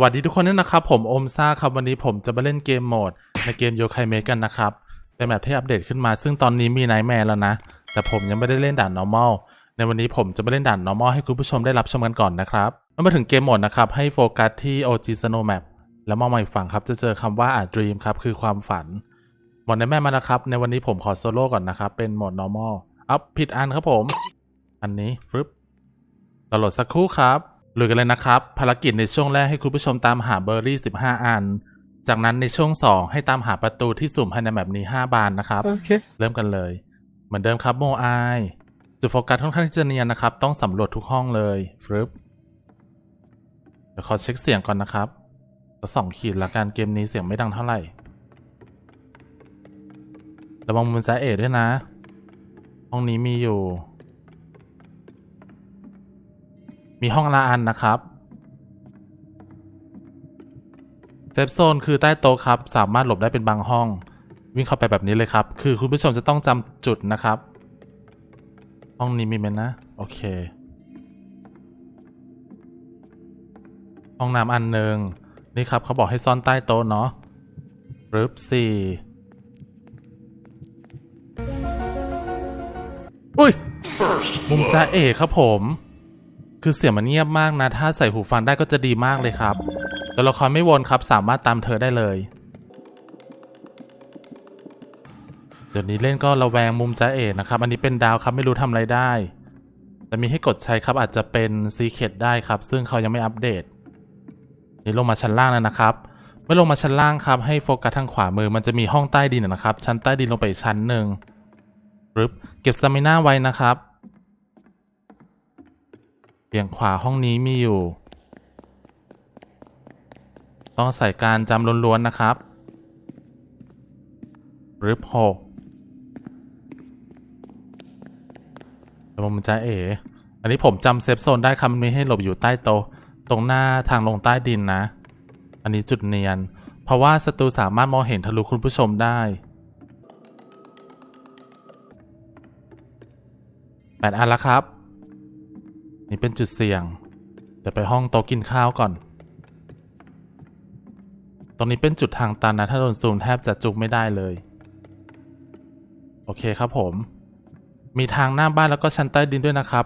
วัสดีทุกคนด้วยนะครับ ผมโอมซ่าครับวันนี้ผมจะมาเล่นเกมโหมด ในเกมโยคายเมกันนะครับ เป็นแบบที่อัปเดตขึ้นมาซึ่งตอนนี้มีไนท์แมร์แล้วนะ แต่ผมยังไม่ได้เล่นด่าน normal ในวันนี้ผมจะมาเล่นด่าน normal ให้คุณผู้ชมได้รับชมกันก่อนนะครับเมื่อมาถึงเกมโหมดนะครับ ให้โฟกัสที่ OG Snow Map แล้วมองมาอีกฝั่งครับ จะเจอคำว่าอา dream ครับคือความฝันหมดในแม่มานะครับ ในวันนี้ผมขอโซโล่ก่อนนะครับ เป็นโหมด normal อัพผิดอันครับผม อันนี้ฟึบเราโหลดสักครู่ครับ ลุยกันเลยนะครับ ภารกิจในช่วงแรกให้คุณผู้ชมตามหาเบอร์รี่ 15 อัน จากนั้นในช่วง 2 ให้ตามหาประตูที่สุ่มภายในแบบนี้ 5 บานนะครับโอเคเริ่มกันเลย เหมือนเดิมครับโมไอจุดโฟกัสค่อนข้างที่จะเนียนนะครับ ต้องสำรวจทุกห้องเลยฟรึบเดี๋ยวขอเช็คเสียงก่อนนะครับจะสองขีดละกันเกมนี้เสียงไม่ดังเท่าไหร่ระวังมือจ้าเอ๋ด้วยนะ ห้องนี้มีอยู่ มีห้องละอันนะครับเซฟโซนคือใต้โต๊ะครับ สามารถหลบได้เป็นบางห้อง วิ่งเข้าไปแบบนี้เลยครับ คือคุณผู้ชมจะต้องจำจุดนะครับ ห้องนี้มีไหมนะ โอเค ห้องน้ำอันหนึ่งนี่ครับเขาบอกให้ซ่อนใต้โต๊ะเนาะรึบสี่อุ้ยมุมจ้าเอกครับผม คือเสียงมันเงียบมากนะ ถ้าใส่หูฟังได้ก็จะดีมากเลยครับ ตัวละครไม่วนครับ สามารถตามเธอได้เลย เดี๋ยวนี้เล่นก็ระแวงมุมจ้าเอกนะครับ อันนี้เป็นดาวครับไม่รู้ทำอะไรได้ แต่มีให้กดใช้ครับอาจจะเป็นซีเคดได้ครับ ซึ่งเขายังไม่อัปเดตนี่ลงมาชั้นล่างแล้วนะครับ เมื่อลงมาชั้นล่างครับ ให้โฟกัสทางขวามือมันจะมีห้องใต้ดินนะครับ ชั้นใต้ดินลงไปชั้นหนึ่งปึ๊บเก็บสตามิน่าไว้นะครับ เบี่ยงขวาห้องนี้มีอยู่ ต้องใส่การจำล้วนๆนะครับรึบหกระวังมันจะเอ๋อันนี้ผมจำเซฟโซนได้ครับมันมีให้หลบอยู่ใต้โต๊ะตรงหน้าทางลงใต้ดินนะ อันนี้จุดเนียน เพราะว่าศัตรูสามารถมองเห็นทะลุคุณผู้ชมได้แปดอันแล้วครับ นี่เป็นจุดเสี่ยง เดี๋ยวไปห้องโต๊ะกินข้าวก่อน ตรงนี้เป็นจุดทางตันนะ ถ้าโดนซูมแทบจะจุกไม่ได้เลย โอเคครับผม มีทางหน้าบ้านแล้วก็ชั้นใต้ดินด้วยนะครับ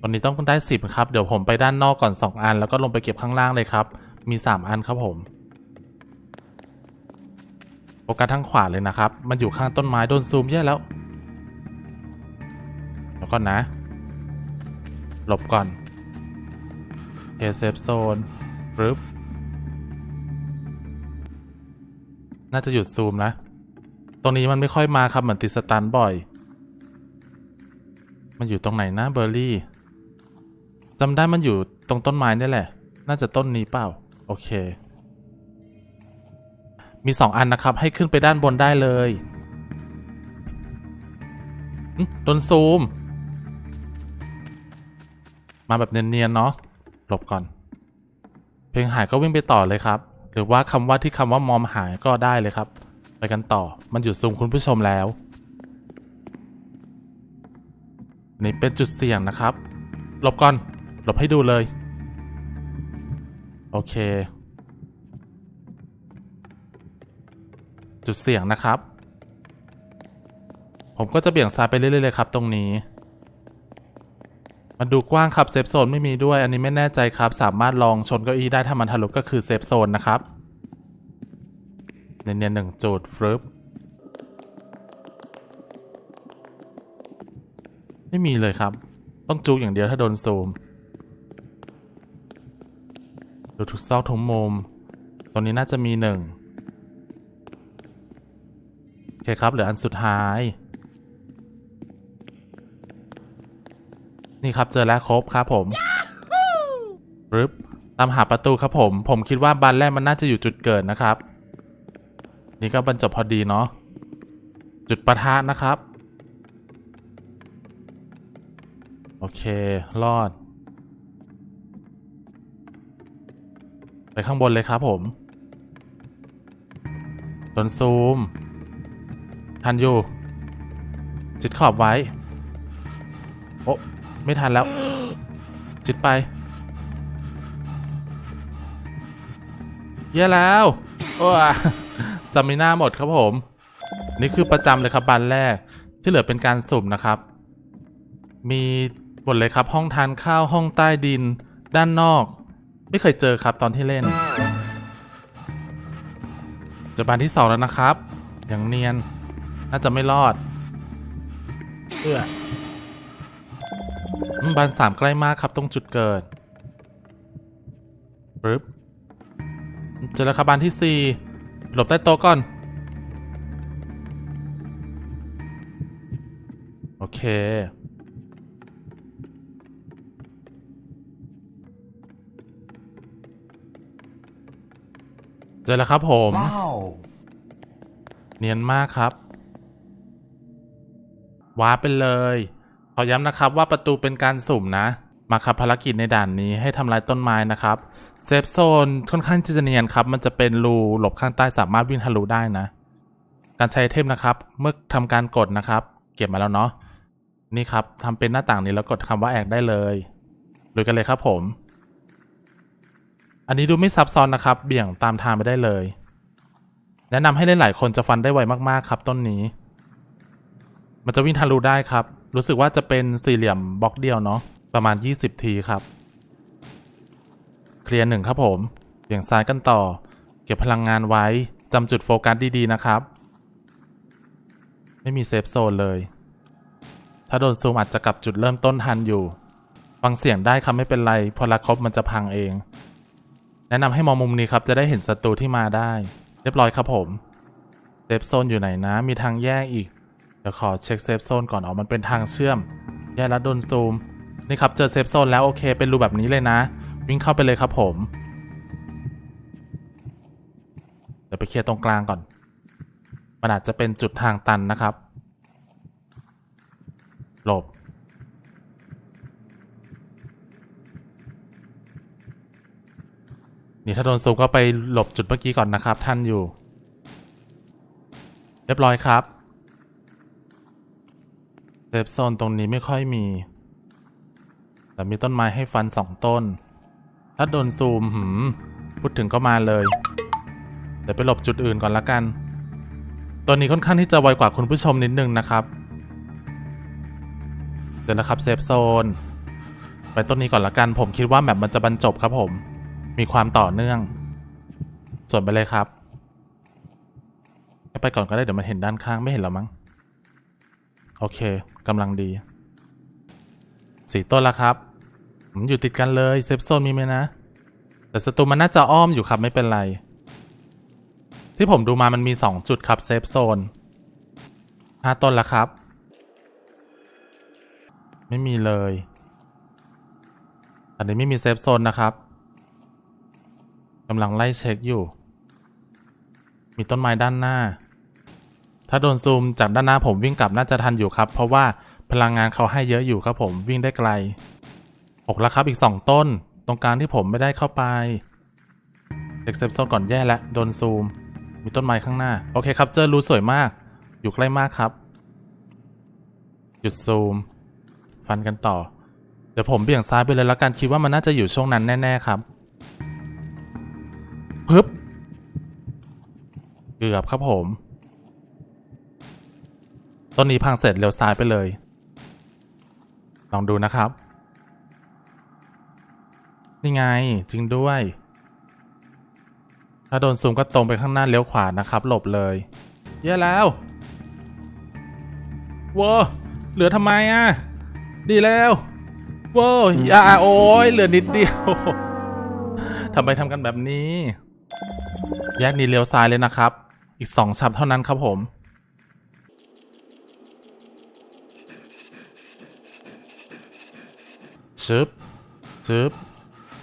ตอนนี้ต้องได้สิบครับ เดี๋ยวผมไปด้านนอกก่อน 2 อัน แล้วก็ลงไปเก็บข้างล่างเลยครับ มี 3 อันครับผม โฟกัสทางขวาเลยนะครับ มันอยู่ข้างต้นไม้โดนซูมแย่แล้ว แล้วก่อนนะ หลบก่อนเฮเซฟโซนปึ๊บน่าจะหยุดซูมนะ ตรงนี้มันไม่ค่อยมาครับ เหมือนติดสตันบ่อย มันอยู่ตรงไหนนะเบอร์รี่จำได้มันอยู่ตรงต้นไม้นี่แหละ น่าจะต้นนี้เปล่า โอเค มีสองอันนะครับ ให้ขึ้นไปด้านบนได้เลยอื้อโดนซูม มาแบบเนียนๆเนาะหลบก่อน เพลงหายก็วิ่งไปต่อเลยครับ หรือว่าคำว่าที่คำว่ามอมหายก็ได้เลยครับ ไปกันต่อมันหยุดซูมคุณผู้ชมแล้ว นี่เป็นจุดเสี่ยงนะครับ หลบก่อน หลบให้ดูเลย โอเค จุดเสี่ยงนะครับ ผมก็จะเบี่ยงซ้ายไปเรื่อยๆเลยครับ ตรงนี้ มันดูกว้างครับเซฟโซนไม่มีด้วย อันนี้ไม่แน่ใจครับ สามารถลองชนเก้าอี้ได้ถ้ามันทะลุก็คือเซฟโซนนะครับเนียนๆหนึ่งจุดฟรึบไม่มีเลยครับ ต้องจูกอย่างเดียวถ้าโดนซูมดูทุกซอกทุกมุม ตรงนี้น่าจะมีหนึ่ง เคครับ เหลืออันสุดท้าย นี่ครับเจอแล้วครบครับผมปึ๊บตามหาประตูครับผม ผมคิดว่าบานแรกมันน่าจะอยู่จุดเกิดนะครับ นี่ก็บรรจบพอดีเนาะจุดประทะนะครับ โอเค รอด ไปข้างบนเลยครับผมโดนซูม ทันอยู่จิดขอบไว้ โอ้ไม่ทันแล้ว จิตไปแย่แล้ว โอ้สตามิน่าหมดครับผม นี่คือประจำเลยครับบานแรก ที่เหลือเป็นการสุ่มนะครับ มีหมดเลยครับ ห้องทานข้าวห้องใต้ดิน ด้านนอก ไม่เคยเจอครับตอนที่เล่นจอบานที่สองแล้วนะครับ อย่างเนียน น่าจะไม่รอดเอื้ออืมบานสามใกล้มากครับตรงจุดเกิดปึ๊บเจอแล้วครับบานที่สี่หลบใต้โต๊ะก่อน โอเคเจอแล้วครับผม Wow. เนียนมากครับ ว้าร์ปไปเลย ขอย้ำนะครับว่าประตูเป็นการสุ่มนะ มาครับภารกิจในด่านนี้ให้ทำลายต้นไม้นะครับเซฟโซนค่อนข้างจะเนียนครับ มันจะเป็นรูหลบข้างใต้สามารถวิ่งทะลุได้นะ การใช้เทมนะครับ เมื่อทำการกดนะครับ เก็บมาแล้วเนาะนี่ครับทำเป็นหน้าต่างนี้แล้วกดคำว่าแอกได้เลยลุยกันเลยครับผม อันนี้ดูไม่ซับซ้อนนะครับ เบี่ยงตามทางไปได้เลย แนะนำให้เล่นหลายคนจะฟันได้ไวมากๆครับ ต้นนี้ มันจะวิ่งทะลุได้ครับ รู้สึกว่าจะเป็นสี่เหลี่ยมบล็อกเดียวเนาะประมาณ 20 ทีครับ เคลียร์หนึ่งครับผมเบี่ยงซ้ายกันต่อ เก็บพลังงานไว้จำจุดโฟกัสดีๆนะครับ ไม่มีเซฟโซนเลย ถ้าโดนซูมอาจจะกลับจุดเริ่มต้นทันอยู่ ฟังเสียงได้ครับไม่เป็นไร พอละครบมันจะพังเอง แนะนำให้มองมุมนี้ครับจะได้เห็นศัตรูที่มาได้ เรียบร้อยครับผม เซฟโซนอยู่ไหนนะ มีทางแยกอีก ดี๋ยวขอเช็คเซฟโซนก่อนอ๋อมันเป็นทางเชื่อม แยกแล้วโดนซูม นี่ครับเจอเซฟโซนแล้วโอเค เป็นรูแบบนี้เลยนะ วิ่งเข้าไปเลยครับผม เดี๋ยวไปเคลียร์ตรงกลางก่อน มันอาจจะเป็นจุดทางตันนะครับ หลบนี่ถ้าโดนซูมก็ไปหลบจุดเมื่อกี้ก่อนนะครับ ท่านอยู่ เรียบร้อยครับ เซฟโซนตรงนี้ไม่ค่อยมี แต่มีต้นไม้ให้ฟันสองต้น ถ้าโดนซูมหืม พูดถึงก็มาเลยเดี๋ยวไปหลบจุดอื่นก่อนละกัน ตัวนี้ค่อนข้างที่จะไวกว่าคุณผู้ชมนิดนึงนะครับ เดี๋ยวนะครับเซฟโซน ไปต้นนี้ก่อนละกัน ผมคิดว่าแบบมันจะบรรจบครับผม มีความต่อเนื่อง ส่วนไปเลยครับ ไปก่อนก็ได้เดี๋ยวมันเห็นด้านข้างไม่เห็นหรอมั้ง โอเคกำลังดีสี่ต้นละครับผมอยู่ติดกันเลยเซฟโซนมีไหมนะ แต่ศัตรูมันน่าจะอ้อมอยู่ครับไม่เป็นไร ที่ผมดูมามันมีสองจุดครับเซฟโซนห้าต้นละครับ ไม่มีเลย อันนี้ไม่มีเซฟโซนนะครับกำลังไล่เช็คอยู่ มีต้นไม้ด้านหน้า ถ้าโดนซูมจากด้านหน้าผมวิ่งกลับน่าจะทันอยู่ครับ เพราะว่าพลังงานเขาให้เยอะอยู่ครับผมวิ่งได้ไกลหกแล้วครับอีกสองต้น ตรงกลางที่ผมไม่ได้เข้าไปเด็กเซฟโซนก่อนแย่แล้วโดนซูม มีต้นไม้ข้างหน้า โอเคครับเจอรูสวยมาก อยู่ใกล้มากครับ หยุดซูม ฟันกันต่อ เดี๋ยวผมเบี่ยงซ้ายไปเลยแล้วกันคิดว่ามันน่าจะอยู่ช่วงนั้นแน่ ๆ ครับปึ๊บเกือบครับผม ต้นนี้พังเสร็จเลี้ยวซ้ายไปเลย ลองดูนะครับ นี่ไงจริงด้วย ถ้าโดนซูมก็ตรงไปข้างหน้าเลี้ยวขวานะครับ หลบเลยแย่แล้วว้าเหลือทำไมอะ ดีแล้วว้าวอย่าโอ้ยเหลือนิดเดียวทำไมทำกันแบบนี้ แยกนี้เลี้ยวซ้ายเลยนะครับ อีกสองฉับเท่านั้นครับผม ชึบชึบ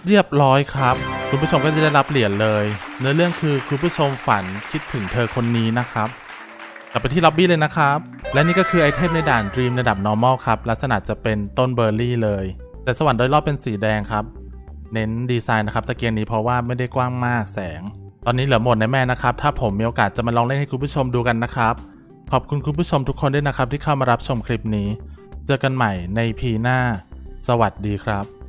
เรียบร้อยครับ คุณผู้ชมก็จะได้รับเหรียญเลย เนื้อเรื่องคือคุณผู้ชมฝันคิดถึงเธอคนนี้นะครับกลับไปที่ล็อบบี้เลยนะครับ และนี่ก็คือไอเทมในด่าน Dream ระดับ normal ครับ ลักษณะจะเป็นต้นเบอร์รี่เลย แต่สวรรค์โดยรอบเป็นสีแดงครับ เน้นดีไซน์นะครับตะเกียงนี้เพราะว่าไม่ได้กว้างมากแสง ตอนนี้เหลือหมดในแม่นะครับ ถ้าผมมีโอกาสจะมาลองเล่นให้คุณผู้ชมดูกันนะครับ ขอบคุณคุณผู้ชมทุกคนด้วยนะครับที่เข้ามารับชมคลิปนี้ เจอกันใหม่ในพีหน้า สวัสดีครับ